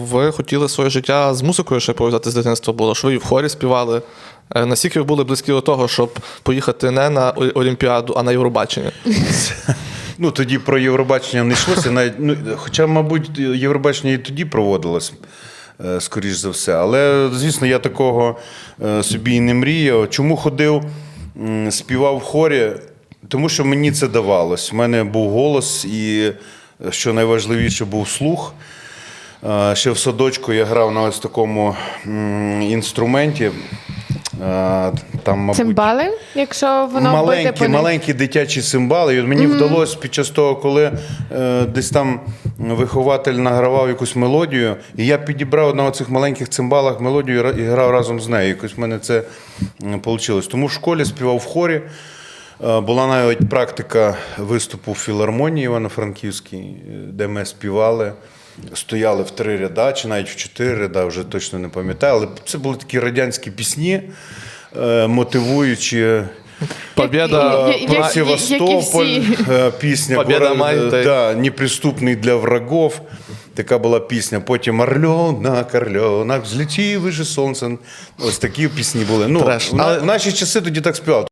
Ви хотіли своє життя з музикою ще пов'язати з дитинства було, що ви в хорі співали. Е, Наскільки ви були близькі до того, щоб поїхати не на Олімпіаду, а на Євробачення? Ну, тоді про Євробачення не йшлося. Навіть, ну, хоча, мабуть, Євробачення і тоді проводилось, е, скоріш за все. Але, звісно, я такого е, собі і не мріяв. Чому ходив, співав в хорі? Тому що мені це давалось. У мене був голос, і що найважливіше, був слух. Е, Ще в садочку я грав на ось такому інструменті. Е, Там, мабуть, Цимбали, якщо воно маленькі, них? маленькі дитячі цимбали. І от мені вдалося під час того, коли е, десь там вихователь награвав якусь мелодію, і я підібрав на оцих маленьких цимбалах мелодію і грав разом з нею. Якось в мене це вийшло. Тому в школі співав в хорі. Е, Була навіть практика виступу в філармонії Івано-Франківській, де ми співали. Стояли в три ряда, чи навіть в чотири ряда, вже точно не пам'ятаю. Але це були такі радянські пісні, е, мотивуючі. Побєда Я- я- Про Севастополь е, пісня Побєда «Город, Майте». да, неприступний для врагов. Така була пісня. Потім Орльонок, Орльонок, взлеті вище сонцем. Ось такі пісні були. Ну, на- в наші часи тоді так співали.